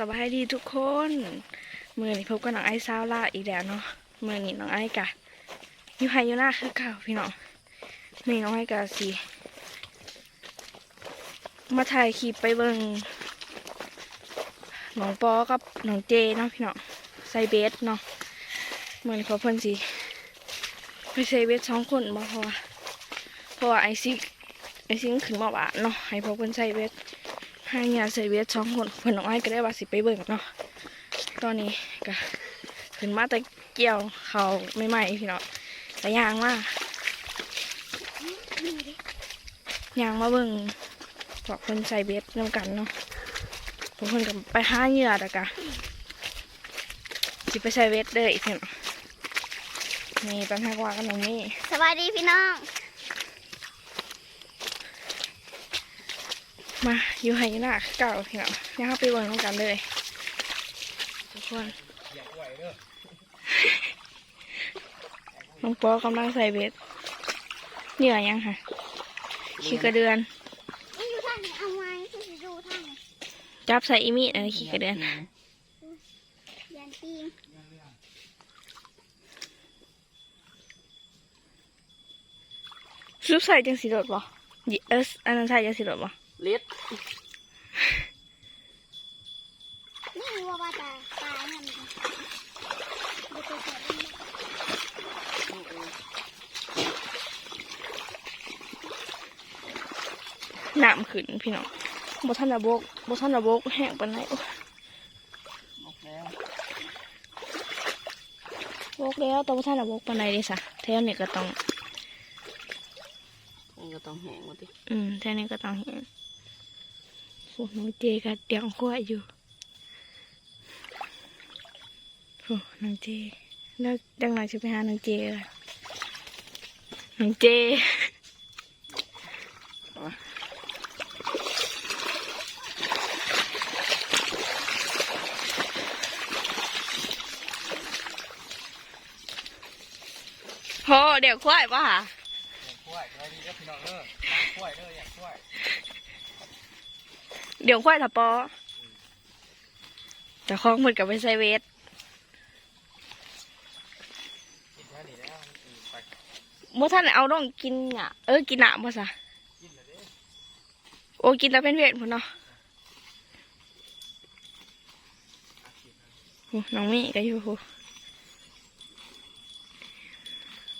สบายดีทุกคนเมื่อนี้พบกับน้องไอ้ซาวล่าอีกแล้วเนาะเมื่อนี้น้องไอ้กะอยู่ไฮยูน้าคือเก่าพี่น้องมือนี้น้องไอ้กะสิมาถ่ายคลิปไปเบิ่งน้องปอกับน้องเจเนาะพี่น้องใส่เบสเนาะเมื่อนี้พอเพิ่นสิไปใส่เบสสองคนบ่พราะว่าเพราะว่าไอซิกไอซิงขึ้นมาหวานเนาะให้พวกเพิ่นใส่เบส ให้ยาใส่เวทสองคนเพื่อนน้องไอ้ก็ได้ว่าสิไปเบิ่งเนาะตอนนี้ก็ขึ้นมาแต่เกี่ยวเขาไม่ไหมพี่เน้องแต่ยางว่ายางมาเบิ่งพวกคนใส่เวทน้ำกันเนาะพวกคนก็ไปห้าเหยื่อแต่กะสิไปใส่เวทเลยพี่น้องนี่ปัญหาว่ากันตรงนี้สวัสดีพี่น้อง มาอยู่ไฮน่าเก่าพี่น้องเนี่ยเข้าไปเบิ่งน้ำกันเลยทุกคนน้องปอกำลังใส่เบ็ดเหนื่อยยังค่ะขี้กระเดือนนี่อยู่ท่านนี้เอาไว้คือสิดูท่านนี้จับใส่อีมีดอะไรขี้กระเดือนยันปีนซุปใส่จังสีโดดบ่ยิเอสอันนั้นใส่จังสีโดดบ่ เล็ดนี่ว่าว่าตาตาเนี่ยมันดูตัวเสร็จน้ำขึ้นพี่น้องบ่ทันระบกบ่ทันระบกแห้งปานไหนโอ้ยออกแล้วบกแล้วแต่บ่ทันระบกปานไหนเด้ซะแถวนี้ก็ต้องมันก็ต้องแห้งหมดดิอืมแถวนี้ก็ต้องเห็ นโอ้น้องเจก็เตียงขั้วอยู่โอ้น้องเจ แล้วดังหน่อยจะไปหาน้องเจเลยน้องเจพอเดี๋ยวควายป่ะอย่างกล้วยอะไรดีก็พี่น้องเด้อล้างกล้วยเด้ออยากล้วย เดี๋ยวควายถ้าปอแต่ของเหมือนกับไปใส่เวทกินแค่นี้แล้วมันอื่นไปเมื่อท่านเอาน้องกินอะเออกินหนามป่ะสะโอ้กินแล้วเป็นเวทพุ่นเนาะโอ้น้องมี่ก็อยู่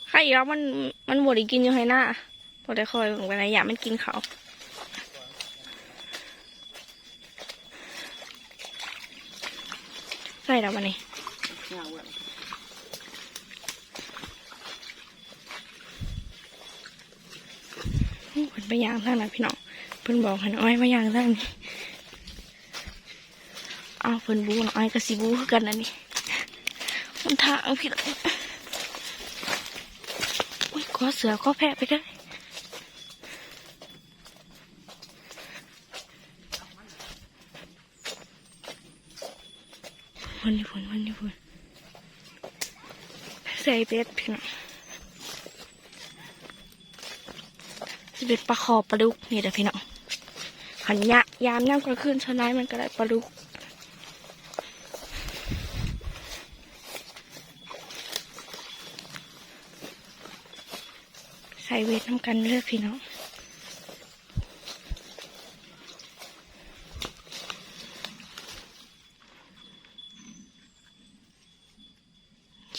ใครอีกแล้วมันมันบไดกินอยู่ให้หน้าพอได้คอยเหมือนอยากมันกินเขาวใส่แล้ววันนี้เพิ่นไปย่างทางนั้นพี่น้องเพิ่นบอกให้น้องอ้อยมาย่างทางนี้เอาเพิ่นบูน้องอ้อยกับสิบูคือกันนะนี่มันทางพี่น้องอุ้ยขอเสือขอแพะไปได้วั พนนี้ฝนวันนี้ฝนใส่เป็ดพี่น้องสิเป็นปลาคอปลาดุกนี่เด้อพี่น้องขันยะยามย่ำกลางคืนชนายมันก็ได้ปลาดุกใส่เวทน้ำกันเลือกพี่น้อง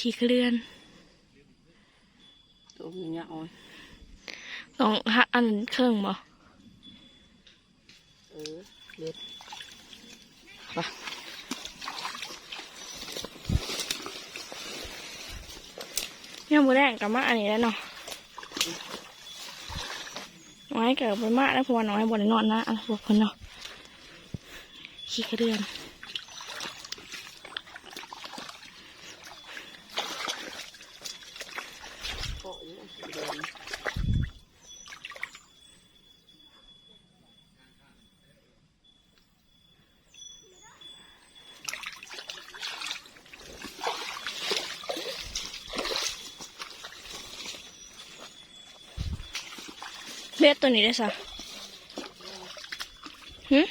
ขี่เคลื่อนตัวมันเนี่ยอ่อนต้องหักอันเครื่องบ่เออเล็ดเนี่ยมือแรกกับมาอันนี้แล้วเนาะน้อยเกิดไปมากแล้วเพราะว่าน้อยบนได้นอนนะอันพวกคนเนาะขี้กระเดือน เบ็ดตัวนี้ได้สะหืม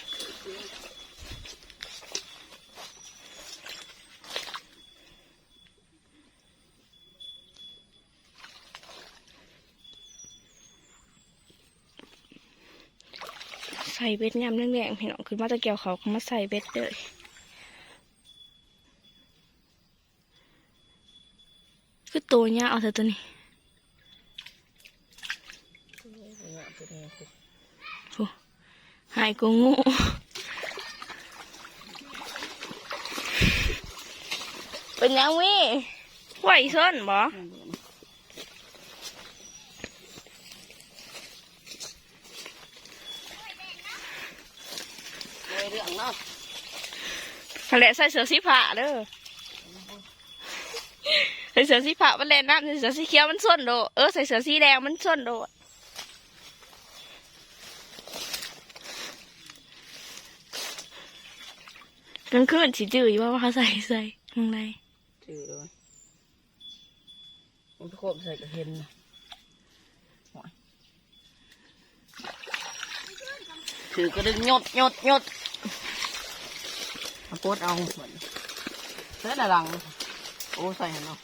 ใส่เบ็ดยำแดงๆพี่น้องคือมาตะเกียวเขามาใส่เบ็ดเลยคือตัวเนี้ยเอาเถอะตัวนี้ เนี่ยตัวนี้สิหายกูงูเป็นยังวิไหวส้นบ่นั่นเดี๋ยวนะโดยเรื่องเนาะทะเลใส่เสือสีผ้าเด้อใส่เสือสีผ้ามันแลนน้ำใส่เสือสีเขียวมันส้นโด เออใส่เสือสีแดงมันส้นโด กลางคืนสิจืดอยู่ว่าเขาใส่ใส่ข้างในจืดเลยมันโคบใส่กระเห็นนะโอ้ยถือกระดึงหยดหยดหยดเอาโพดเอาเหมือนเสื้อดารัง โอ้ใส่เห็นเนาะ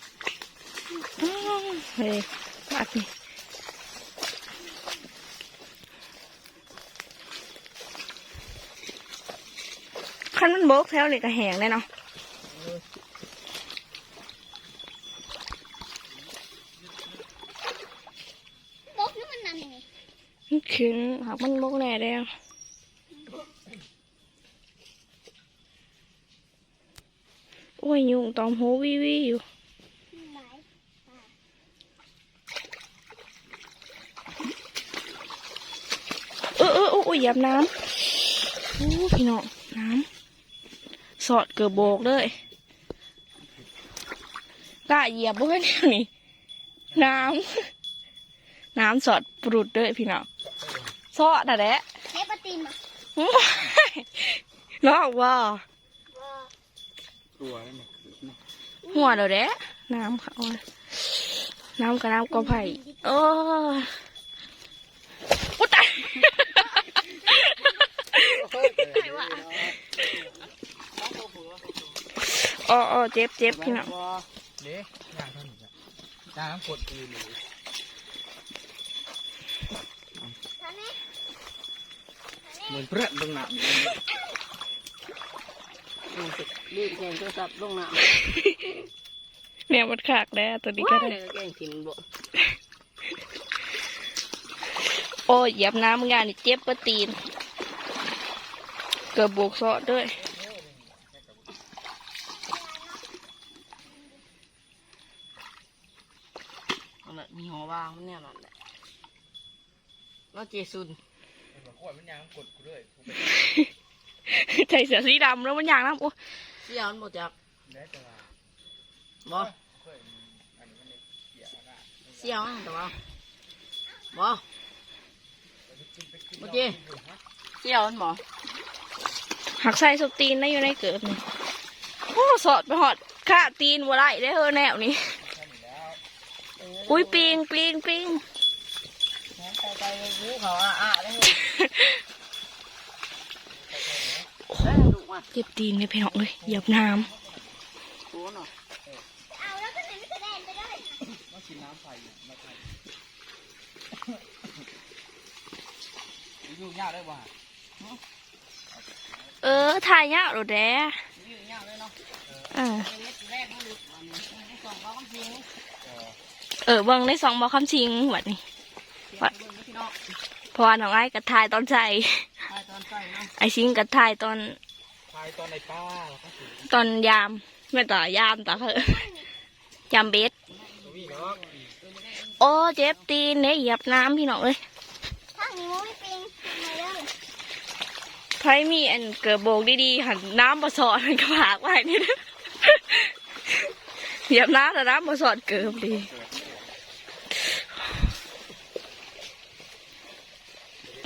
อ้าวเฮ้ยปากนี่ คันมันโบกแถวนี่ก็แหงเลยเนาะบกนี่มันนั่นนี่มันขึ้นหากมันโบกแน่แล้วโอ้ยยุงตอมหูวิวิอยู่หลายเออเออโอ้ยเหยับน้ำโอ้พี่น้องน้ำ สอดเกือบโบกเลยกล้าเหยียบบ่เนี่ยนี่น้ำน้ำสอดปรุดเลยพี่น้องสอดอะแหละเทปตีนมาลอกว่าตัวนั่นน่ะหัวเดี๋ยวแหละน้ำเขาน้ำกับน้ำก็ไผ่โอ้ยอุ๊ยตายตายว่ะ อ๋ออ๋อเจ็บเจ็บพี่น้องเด้ย่างเท่านี้จ้ะย่างน้ำกดตีนเลยท่านนี้เหมือนเพื่อนตรงหนักลงสิรีบแกงโทรศัพท์ลงน้ำเนี่ยมันขากแล้วตัวนี้ก็ว้ายได้เลยแกงทิมบ่โอ้ยเหยียบน้ำงานนี่เจ็บปะตีน เกือบบุกเสาะด้วย นั่นแหละมีหัววางมั นเนี่ยนั่นแหละแล้วเจซุนมันบอกว่ามันย่างน้ำกดกูด้วยกูไปใส่เสื้อสีดำแล้วมันอย่างน้ำโอ้เสี่ยมันบ่จักได้แต่ว่าบ่เคยอันนี้มันเลยเกี่ยวนะเสี่ยมันแต่ว่าบ่บ่เจเสี่ยมันบ่หักใส่สุกตีนได้อยู่ในเกิบนี่โอ้สอดไปหอดข้าตีนวัวไรได้เฮอแนวนี้ อุ้ยปิงปิงปิงแหนไปไปหูเขาอะอะได้เลยได้ลูกมาเจ็บตีนเลยพี่น้องเลยเหยียบน้โอ้เนาะเอาแล้วก็ไหนไม่แสดงไปได้มากินน้ำไฟอยู่มาไฟยุ่งยากได้บ่ฮะำเออถ่ายยากหรอแดยืดยาวเลยเนาะอ่าเม็ดแรกมันลึกมันไม่ส่งเขาคำจริง เออเบิ่งได้สองบอกคำชิงแบบนี้เสียงเบิ่งพี่น้องเพราะว่าน้องไอ้กับถ่ายตอนใส่ถ่ายตอนใส่เนาะไอชิงกับถ่ายตอนตอนในป้าตอนยามไม่ต่อยามต่อเถอยามเบสโอ้เจ็บตีนเนี่ยเหยียบน้ำพี่น้องเลยข้างนี้มันไม่ปิงมาเลยไพมีอันเกิดโบกดีๆหันน้ำมาสอดมันก็ผากไว้นี่เหยียบน้ำแต่น้ำมาสอดเกิบดี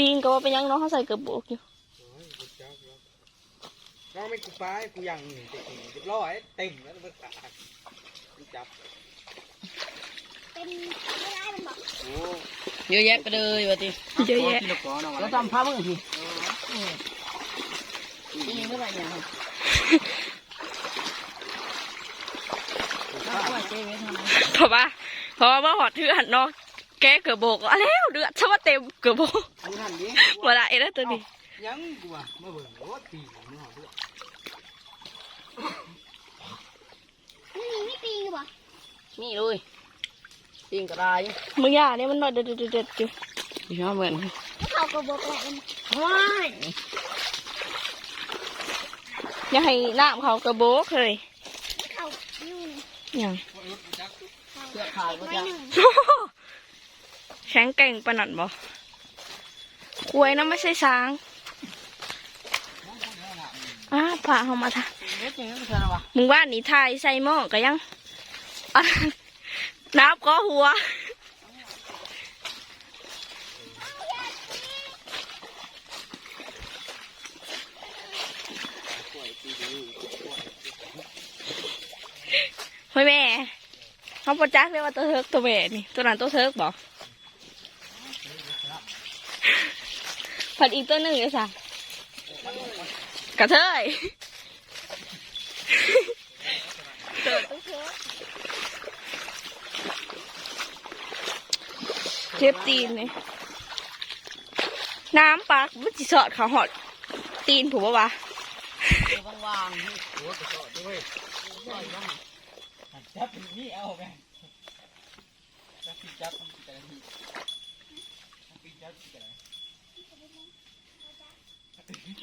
ปีนก็ว่าเป็นยังน้องเขาใส่กิดโบกอยู่น้องไม่กูป้ายกูยังหนึ่งเรียบร้อยเต็มแล้วมันขาดกูจับเป็นไม่ได้มันบอกเยอะแยะไปเลยว่าติเยอะแยะแล้วไว้ทำผ้ามือทีนี่ไม่ได้ยังไงถ้าว่าเจ๊ไว้ทำไมเพราะว่าเพราะว่าหอดเถื่อนเนาะแกเกิดโบกอะแล้วเดือดชอบว่าเต็มเกิดโบก อันนั้นดิเวลาเอ็นะตัวนี้ยังกูว่ามาเบิ่งโอ้ตีนมึงหอด้วยนี่มีปีกบ่นี่เลยปิงกระไรมึงอย่าเนี่ยมันนอนเด็ดเด็ดเด็ดอยู่พี่ชอบเหมือนแล้วเขาก็บอกแหละมันว้ายอย่าให้น้ำเขากระโบกเลยเขาอยู่นี่อย่างเขาเสื้อขาดก็ไว้จะหนึ่งแข็งแกร่งปะนันบ่ กล้วยนะไม่ใช่ช้างอ้าผ่าเขามาท่าเล็กอย่างนี้ไม่ใช่หรอวะมึงว่านี่ทายใส่หม้อก็ยังอะน้ำก็หัวเฮ้ยแม่เขาประจักษ์เรียกว่าตัวเทิกตัวแม่นี่ตัวนั้นตัวเทิกบอก ผัดอีกตัวหนึ่งเลยสั่งกระเทยเจ็บตีนเลยน้ำปลากมันจิสอดเขาหอด ตีนผมปะวะเดี๋ยววางๆนี่โอ้กระโดดด้วยจับนี่เอาไปจับพี่จับจับ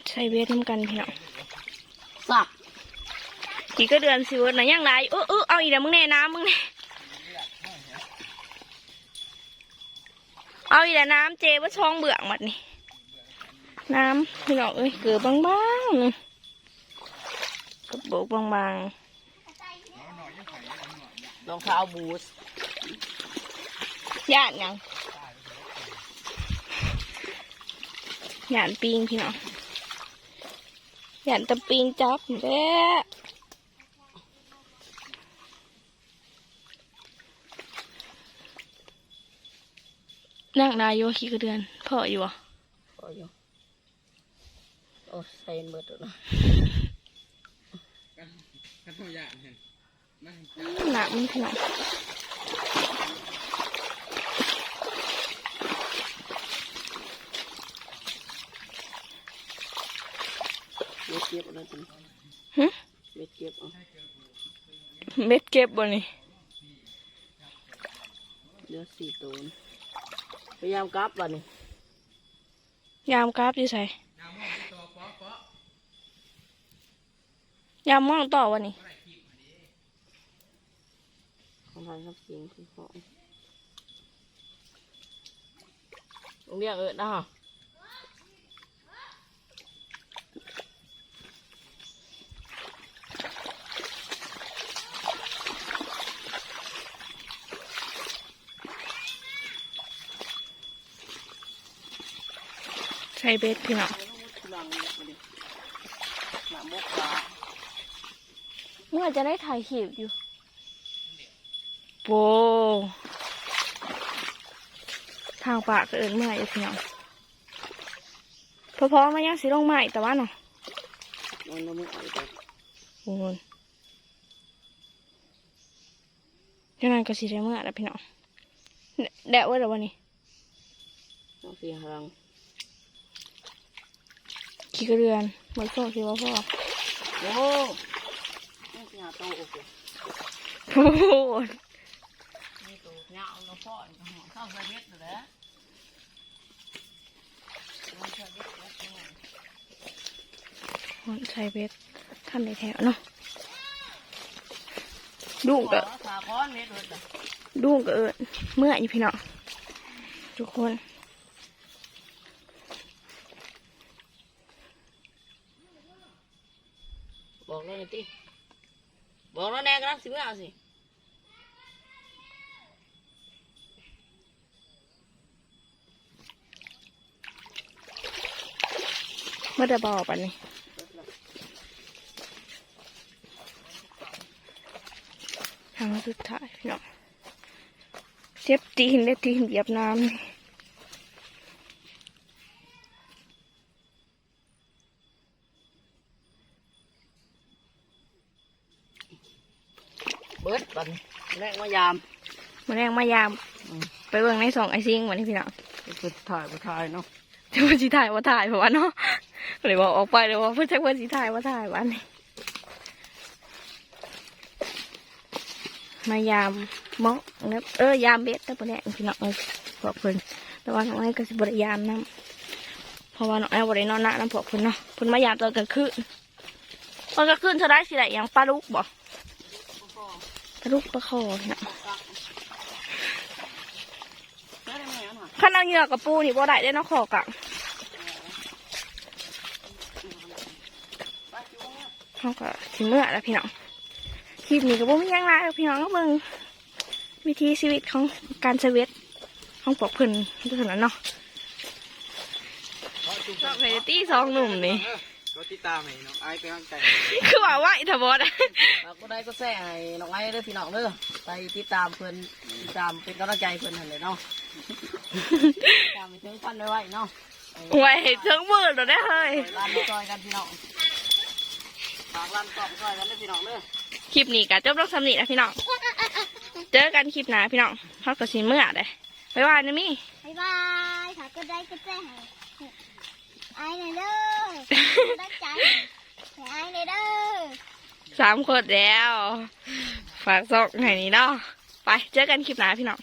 ใช้เวทน้ำกันพี่น้องสักกี่ก็เดือนสิเวทนะยังไรเออเออเอาอีกแล้วมึงแน่น้ำมึงแน่เอาอีกแล้วน้ำเจว่าช่องเบื่อหมดนี่น้ำพี่น้องเอ้ยเกลือบางๆนี่กระโบกบางรองเท้าบูทๆย่านหยัง ย่านปิงพี่น้องย่านตะปิงจับแล้นั่งนายโยขี้กระเดือนพ่ออยู่อะก็อยู่โอ้ใส่เบิดแล้วนะกันตัวอย่างเห็นมันหนักมันขนาด เม็ดเก็บเอะไรจังหึเม็ดเก็บเอาเม็ดเก็บบ่นี่เดี๋ยวสี่ตัวนี่พยายามกลับว่ะนี่ยามกราฟอยู่ใส่ยามมองต่อวันนี้ของทางครับเสียงคือของโรงเรียนเอิดนะฮะ ใส่เบ็ดพี่น้องหลังนี่มาดิหลังมกปลาเมื่อจะได้ถ่ายคลิปอยู่โปทางปากก็เอินเมื่อยอยู่พี่น้องพอๆมายังสีลงใหม่แต่ว่าเนาะมันน้ำมือเอาไปโอ้ยเท่านั้นก็สีได้เมื่อแล้วพี่น้องแดดเว้ยแล้ววันนี้ต้องเสียหลัง ขี่กระเรือนเหมือนส่งสิว่าพ่อโอ้โหต้องเสียโตโอเคโอ้โหนี่ตัวเงาเราพ่ออีกหัวเข้าใส่เม็ดเลยนะมันใส่เม็ดแล้วเนี่ยใส่เบ็ดทำในแถวเนาะดุ้งก็ก็สาค้อนเม็ดเลยจ้ะดุ้งก็เอินเมื่อยอยู่พี่น้องทุกคน บอกแล้วนี่ติบอกแล้วแน่กันสิเมื่อสิเมื่อจะบอกปันนี้ทางสุดท้ายพี่น้องเจ็บตีนได้ตีนเหยียบน้ำนี่ บิดปันแรกมายามมาแรงมายามอืมไปเบิ่งในสองไอซิงวันนี้พี่น้องไปถ่ายไปถ่ายเนาะจะมาจีถ่ายว่าถ่ายเพราะว่าเนาะเลยบอกออกไปเลยว่าเพื่อนจะเพื่อนสีถ่ายว่าถ่ายวันนี้มายามเมาะนะเออยามเบ็ดแต่ปะเนี่ยพี่น้องเอ้ยพวกเพิ่นแต่ว่าน้องไอ้ก็สิบริยามน้ำเพราะว่าน้องไอ้บริโนอนหน้าน้ำพวกเพิ่นเนาะเพิ่นมายามตอนกลางคืนตอนกลางคืนเธอได้สิได้อย่างปลาลูกบ่ป ลาลูกปลาคอเนาะได้ไหมอะน่ะขันเอาเหยื่อกับปูนี่บ่ได้ได้นาะขอกะเขาก็ถึงเมื่อแล้วพี่น้องคลิปนี้ก็บ่มียังไรพี่น้องก็เบิ่งวิธีชีวิตของการชีวิตของพวกเพิ่นเท่านั้นเนาะชอบเพลงตี้สองหนุ่มนี่ ติดตามให้น้องไอ้เป็นกำลังใจคือว่าไหวทบอสฝากก็ได้ก็แซ่ให้น้องไอ้เด้อพี่น้องเด้อไปติดตามเพิ่นติดตามเป็นกำลังใจเพิ่นนั่นเลยเนาะติดตามไปถึงพันไว้ไว้เนาะไหวเชิงมือเราได้เฮ้ยร้านมาซอยกันพี่น้องฝากร้านกล่องซอยกันเด้อพี่น้องเด้อคลิปนี้ก็จบลงสำนีนะพี่น้อง เจอกันคลิปหน้าพี่น้องเขาก็สิเมื่อเลยไปว่านะมี่บ๊ายบายถ้าก็ได้ก็แจ้ง ให้ไอ้ในเด้อได้ใจให้ไอ้ในเด้อสามคนแล้ว ฝากส่งให้นี่เนาะไปเจอกันคลิปหน้าพี่น้อง